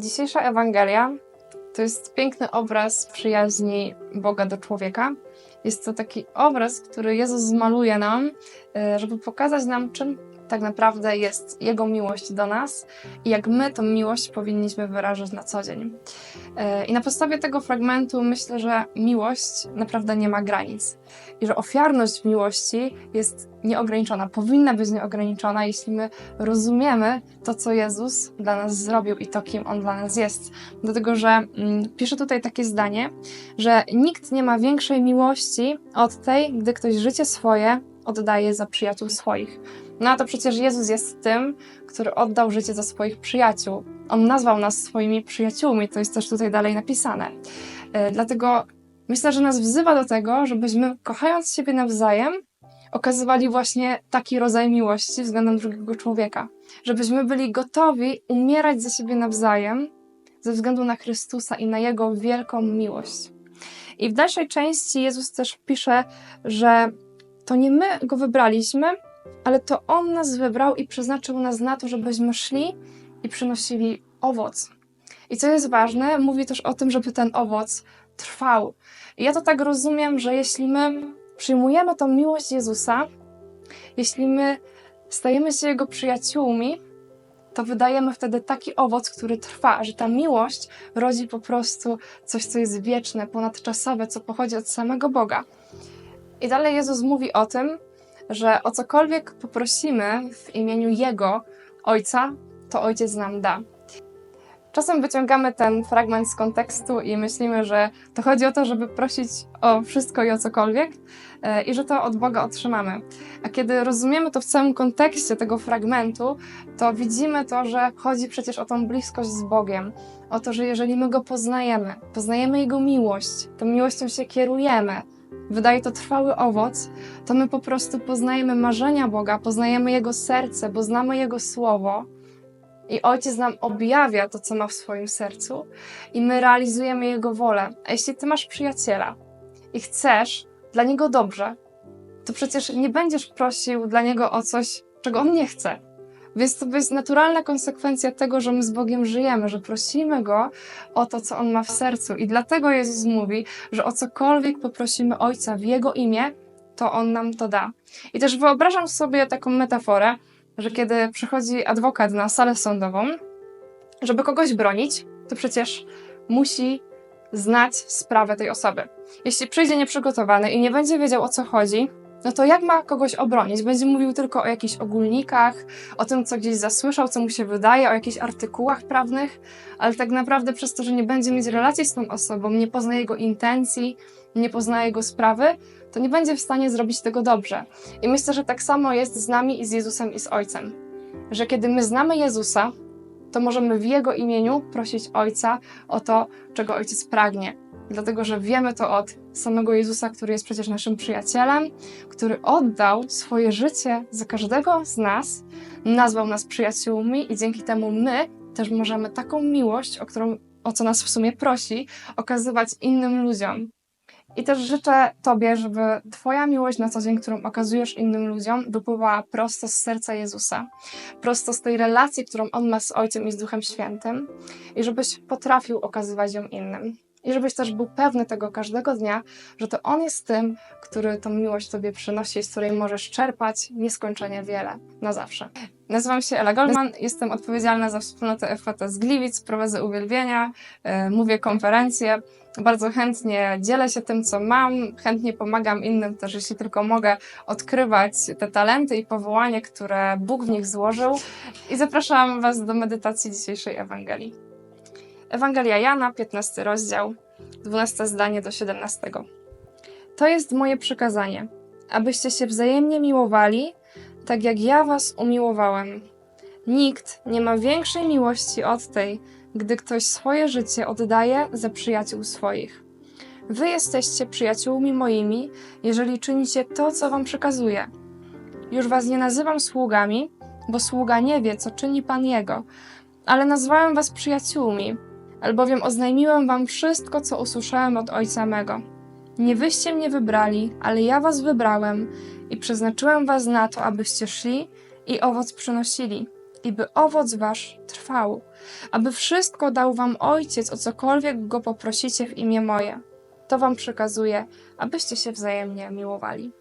Dzisiejsza Ewangelia to jest piękny obraz przyjaźni Boga do człowieka. Jest to taki obraz, który Jezus zmaluje nam, e, żeby pokazać nam, czym tak naprawdę jest Jego miłość do nas i jak my tą miłość powinniśmy wyrażać na co dzień. E, I na podstawie tego fragmentu myślę, że miłość naprawdę nie ma granic i że ofiarność miłości jest nieograniczona, powinna być nieograniczona, jeśli my rozumiemy to, co Jezus dla nas zrobił i to, kim On dla nas jest. Dlatego, że mm, pisze tutaj takie zdanie, że nikt nie ma większej miłości od tej, gdy ktoś życie swoje oddaje za przyjaciół swoich. No a to przecież Jezus jest tym, który oddał życie za swoich przyjaciół. On nazwał nas swoimi przyjaciółmi, to jest też tutaj dalej napisane. E, dlatego myślę, że nas wzywa do tego, żebyśmy kochając siebie nawzajem, okazywali właśnie taki rodzaj miłości względem drugiego człowieka. Żebyśmy byli gotowi umierać za siebie nawzajem ze względu na Chrystusa i na Jego wielką miłość. I w dalszej części Jezus też pisze, że to nie my go wybraliśmy, ale to On nas wybrał i przeznaczył nas na to, żebyśmy szli i przynosili owoc. I co jest ważne, mówi też o tym, żeby ten owoc trwał. I ja to tak rozumiem, że jeśli my przyjmujemy tą miłość Jezusa, jeśli my stajemy się Jego przyjaciółmi, to wydajemy wtedy taki owoc, który trwa, że ta miłość rodzi po prostu coś, co jest wieczne, ponadczasowe, co pochodzi od samego Boga. I dalej Jezus mówi o tym, że o cokolwiek poprosimy w imieniu Jego Ojca, to Ojciec nam da. Czasem wyciągamy ten fragment z kontekstu i myślimy, że to chodzi o to, żeby prosić o wszystko i o cokolwiek e, i że to od Boga otrzymamy. A kiedy rozumiemy to w całym kontekście tego fragmentu, to widzimy to, że chodzi przecież o tą bliskość z Bogiem, o to, że jeżeli my Go poznajemy, poznajemy Jego miłość, tą miłością się kierujemy, wydaje to trwały owoc, to my po prostu poznajemy marzenia Boga, poznajemy Jego serce, bo znamy Jego słowo i Ojciec nam objawia to, co ma w swoim sercu i my realizujemy Jego wolę. A jeśli Ty masz przyjaciela i chcesz dla niego dobrze, to przecież nie będziesz prosił dla niego o coś, czego on nie chce więc to jest naturalna konsekwencja tego, że my z Bogiem żyjemy, że prosimy Go o to, co On ma w sercu. I dlatego Jezus mówi, że o cokolwiek poprosimy Ojca w Jego imię, to On nam to da. I też wyobrażam sobie taką metaforę, że kiedy przychodzi adwokat na salę sądową, żeby kogoś bronić, to przecież musi znać sprawę tej osoby. Jeśli przyjdzie nieprzygotowany i nie będzie wiedział o co chodzi, no to jak ma kogoś obronić? Będzie mówił tylko o jakichś ogólnikach, o tym, co gdzieś zasłyszał, co mu się wydaje, o jakichś artykułach prawnych, ale tak naprawdę przez to, że nie będzie mieć relacji z tą osobą, nie pozna jego intencji, nie pozna jego sprawy, to nie będzie w stanie zrobić tego dobrze. I myślę, że tak samo jest z nami i z Jezusem i z Ojcem. Że kiedy my znamy Jezusa, to możemy w Jego imieniu prosić Ojca o to, czego Ojciec pragnie dlatego że wiemy to od samego Jezusa, który jest przecież naszym przyjacielem, który oddał swoje życie za każdego z nas, nazwał nas przyjaciółmi i dzięki temu my też możemy taką miłość, o którą o co nas w sumie prosi, okazywać innym ludziom. I też życzę Tobie, żeby Twoja miłość na co dzień, którą okazujesz innym ludziom, wypływała prosto z serca Jezusa, prosto z tej relacji, którą On ma z Ojcem i z Duchem Świętym, i żebyś potrafił okazywać ją innym. I żebyś też był pewny tego każdego dnia, że to On jest tym, który tą miłość Tobie przynosi, z której możesz czerpać nieskończenie wiele, na zawsze. Nazywam się Ela Goldman, jestem odpowiedzialna za wspólnotę FHT z Gliwic, prowadzę uwielbienia, yy, mówię konferencje, bardzo chętnie dzielę się tym, co mam, chętnie pomagam innym też, jeśli tylko mogę, odkrywać te talenty i powołanie, które Bóg w nich złożył i zapraszam Was do medytacji dzisiejszej Ewangelii. Ewangelia Jana, 15 rozdział, 12 zdanie do 17. To jest moje przykazanie, abyście się wzajemnie miłowali, tak jak ja was umiłowałem. Nikt nie ma większej miłości od tej, gdy ktoś swoje życie oddaje za przyjaciół swoich. Wy jesteście przyjaciółmi moimi, jeżeli czynicie to, co wam przekazuję. Już was nie nazywam sługami, bo sługa nie wie, co czyni pan jego, ale nazwałem was przyjaciółmi, albowiem oznajmiłem wam wszystko, co usłyszałem od Ojca mego. Nie wyście mnie wybrali, ale ja was wybrałem i przeznaczyłem was na to, abyście szli i owoc przynosili, i by owoc wasz trwał, aby wszystko dał wam Ojciec, o cokolwiek go poprosicie w imię moje. To wam przekazuję, abyście się wzajemnie miłowali.